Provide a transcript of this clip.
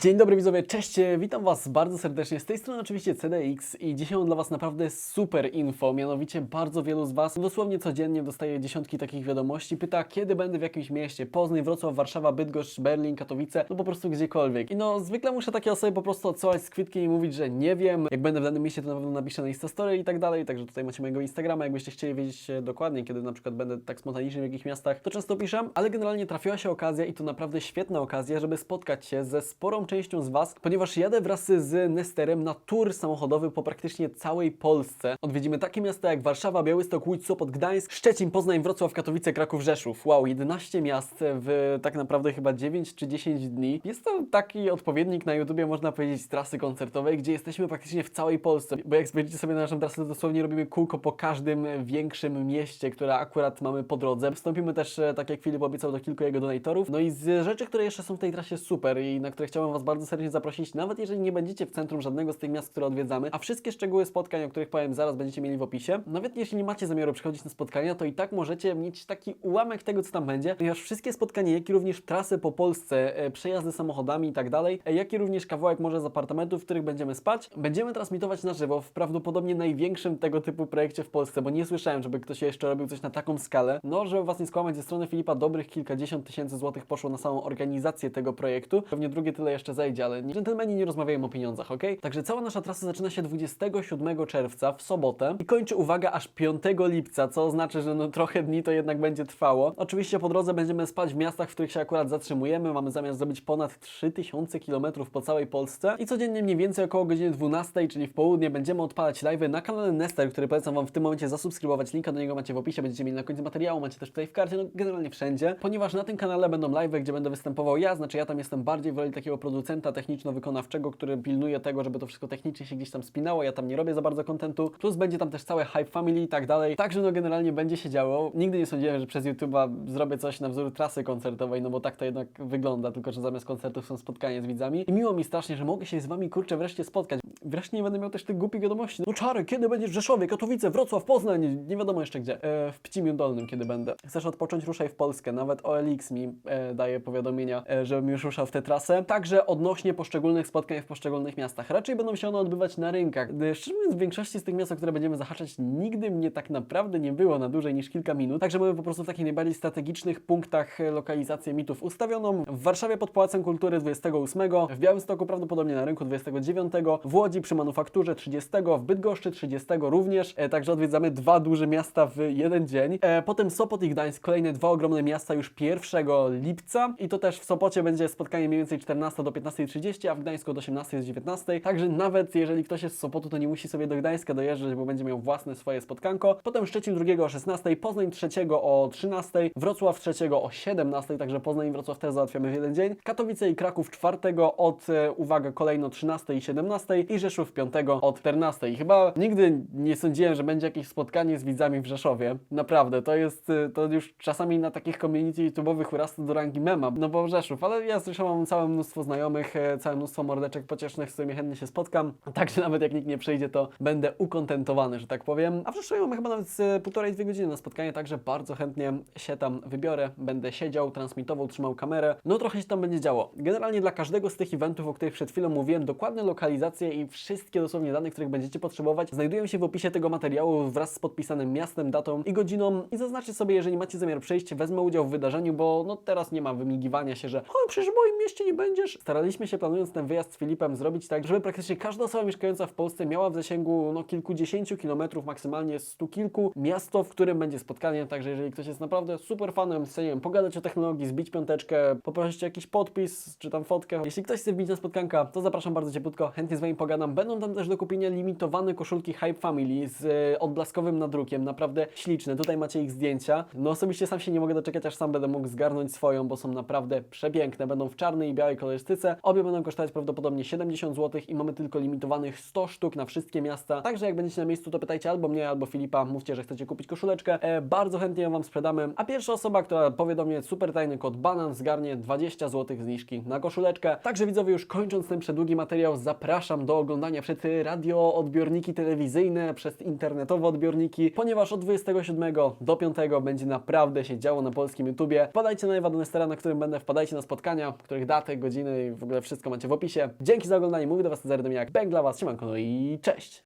Dzień dobry widzowie, cześć, witam Was bardzo serdecznie. Z tej strony oczywiście CDX i dzisiaj mam dla Was naprawdę super info, mianowicie bardzo wielu z Was dosłownie codziennie dostaje dziesiątki takich wiadomości, pyta kiedy będę w jakimś mieście, Poznań, Wrocław, Warszawa, Bydgoszcz, Berlin, Katowice, no po prostu gdziekolwiek. I no zwykle muszę takie osoby po prostu odsyłać z kwitkiem i mówić, że nie wiem, jak będę w danym mieście to na pewno napiszę na Instastory i tak dalej, także tutaj macie mojego Instagrama, jakbyście chcieli wiedzieć e, dokładnie, kiedy na przykład będę tak spontanicznie w jakichś miastach, to często piszę, ale generalnie trafiła się okazja i to naprawdę świetna okazja, żeby spotkać się ze sporą częścią z Was, ponieważ jadę wraz z Nesterem na tour samochodowy po praktycznie całej Polsce. Odwiedzimy takie miasta jak Warszawa, Białystok, Łódź, Sopot, Gdańsk, Szczecin, Poznań, Wrocław, Katowice, Kraków, Rzeszów. Wow, 11 miast w tak naprawdę chyba 9 czy 10 dni. Jest to taki odpowiednik na YouTubie, można powiedzieć, trasy koncertowej, gdzie jesteśmy praktycznie w całej Polsce. Bo jak spojrzycie sobie na naszą trasę, to dosłownie robimy kółko po każdym większym mieście, które akurat mamy po drodze. Wstąpimy też, e, tak jak Filip obiecał, do kilku jego donatorów. No i z rzeczy, które jeszcze są w tej trasie super i na które chciałem Was bardzo serdecznie zaprosić, nawet jeżeli nie będziecie w centrum żadnego z tych miast, które odwiedzamy, a wszystkie szczegóły spotkań, o których powiem zaraz, będziecie mieli w opisie. Nawet jeśli nie macie zamiaru przychodzić na spotkania, to i tak możecie mieć taki ułamek tego, co tam będzie, ponieważ wszystkie spotkania, jak i również trasy po Polsce, e, przejazdy samochodami i tak dalej, e, jak i również kawałek może z apartamentów, w których będziemy spać, będziemy transmitować na żywo w prawdopodobnie największym tego typu projekcie w Polsce, bo nie słyszałem, żeby ktoś jeszcze robił coś na taką skalę. No, żeby Was nie skłamać, ze strony Filipa dobrych kilkadziesiąt tysięcy złotych poszło na samą organizację tego projektu. Pewnie drugie tyle jeszcze zajdzie, ale nie, dżentelmeni nie rozmawiają o pieniądzach, ok? Także cała nasza trasa zaczyna się 27 czerwca w sobotę i kończy, uwaga, aż 5 lipca, co oznacza, że no trochę dni to jednak będzie trwało. Oczywiście po drodze będziemy spać w miastach, w których się akurat zatrzymujemy. Mamy zamiar zrobić ponad 3000 km po całej Polsce i codziennie mniej więcej około godziny 12, czyli w południe będziemy odpalać live'y na kanale Nester, który polecam Wam w tym momencie zasubskrybować. Linka do niego macie w opisie, będziecie mieli na końcu materiału, macie też tutaj w karcie, no generalnie wszędzie, ponieważ na tym kanale będą live'y, gdzie będę występował ja, znaczy ja tam jestem bardziej w roli takiego producenta techniczno-wykonawczego, który pilnuje tego, żeby to wszystko technicznie się gdzieś tam spinało, ja tam nie robię za bardzo kontentu, plus będzie tam też całe Hype Family i tak dalej, także no generalnie będzie się działo. Nigdy nie sądziłem, że przez YouTube'a zrobię coś na wzór trasy koncertowej, no bo tak to jednak wygląda, tylko że zamiast koncertów są spotkania z widzami i miło mi strasznie, że mogę się z Wami, kurczę, wreszcie spotkać. Wreszcie nie będę miał też tych głupich wiadomości. No czary, kiedy będziesz w Rzeszowie, Katowice, Wrocław, Poznań, nie wiadomo jeszcze gdzie. E, w Pcimiu Dolnym, kiedy będę. Chcesz odpocząć, ruszaj w Polskę. Nawet OLX mi e, daje powiadomienia, e, żebym już ruszał w tę trasę. Także odnośnie poszczególnych spotkań w poszczególnych miastach. Raczej będą się one odbywać na rynkach. E, Szczerze mówiąc, w większości z tych miast, o które będziemy zahaczać, nigdy mnie tak naprawdę nie było na dłużej niż kilka minut. Także mamy po prostu w takich najbardziej strategicznych punktach e, lokalizację mitów ustawioną. W Warszawie pod Pałacem Kultury 28, w Białymstoku prawdopodobnie na rynku 29, w Łodzi przy manufakturze 30, w Bydgoszczy 30 również. E, także odwiedzamy dwa duże miasta w jeden dzień. E, potem Sopot i Gdańsk, kolejne dwa ogromne miasta już 1 lipca i to też w Sopocie będzie spotkanie mniej więcej 14 do 15.30, a w Gdańsku od 18 do 19. Także nawet jeżeli ktoś jest z Sopotu, to nie musi sobie do Gdańska dojeżdżać, bo będzie miał własne swoje spotkanko. Potem Szczecin 2 o 16, Poznań 3 o 13, Wrocław 3 o 17, także Poznań i Wrocław też załatwiamy w jeden dzień. Katowice i Kraków 4 od, e, uwaga, kolejno 13 i 17 i Rzeszów 5 od 14. I chyba nigdy nie sądziłem, że będzie jakieś spotkanie z widzami w Rzeszowie. Naprawdę, to jest, e, to już czasami na takich community YouTube'owych urasta do rangi mema, no bo Rzeszów, ale ja zresztą mam całe mnóstwo znajomych, e, całe mnóstwo mordeczek pociesznych, z którymi chętnie się spotkam. Także nawet jak nikt nie przyjdzie, to będę ukontentowany, że tak powiem. A w Rzeszowie mamy chyba nawet z półtorej, dwie godziny na spotkanie, także bardzo chętnie się tam wybiorę. Będę siedział, transmitował, trzymał kamerę. No trochę się tam będzie działo. Generalnie dla każdego z tych eventów, o których przed chwilą mówiłem, dokładne lokalizacje i wszystkie dosłownie dane, których będziecie potrzebować, znajdują się w opisie tego materiału wraz z podpisanym miastem, datą i godziną. I zaznaczcie sobie, jeżeli macie zamiar przyjść, wezmę udział w wydarzeniu, bo no teraz nie ma wymigiwania się, że o, przecież w moim mieście nie będziesz. Staraliśmy się planując ten wyjazd z Filipem zrobić tak, żeby praktycznie każda osoba mieszkająca w Polsce miała w zasięgu no kilkudziesięciu kilometrów, maksymalnie stu kilku, miasto, w którym będzie spotkanie. Także jeżeli ktoś jest naprawdę super fanem, chce nie wiem, pogadać o technologii, zbić piąteczkę, poprosić o jakiś podpis, czy tam fotkę. Jeśli ktoś chce wbić na spotkanka, to zapraszam bardzo ciepłutko, chętnie z Wami pogadam. Będą tam też do kupienia limitowane koszulki Hype Family z e, odblaskowym nadrukiem, naprawdę śliczne. Tutaj macie ich zdjęcia. No osobiście sam się nie mogę doczekać, aż sam będę mógł zgarnąć swoją, bo są naprawdę przepiękne. Będą w czarnej i białej kolorystyce. Obie będą kosztować prawdopodobnie 70 zł i mamy tylko limitowanych 100 sztuk na wszystkie miasta. Także jak będziecie na miejscu, to pytajcie albo mnie, albo Filipa, mówcie, że chcecie kupić koszuleczkę. E, bardzo chętnie ją Wam sprzedamy. A pierwsza osoba, która powie do mnie super tajny kod BANAN, zgarnie 20 zł zniżki na koszuleczkę. Także widzowie, już kończąc ten przedługi materiał, zapraszam do oglądania przed radio odbiorniki telewizyjne, przez internetowe odbiorniki, ponieważ od 27 do 5 będzie naprawdę się działo na polskim YouTubie. Wpadajcie na Ewa na którym będę, wpadajcie na spotkania, których daty, godziny w ogóle wszystko macie w opisie. Dzięki za oglądanie, mówię do Was Cezary Dominik, Bęk dla Was, siemanko, no i cześć!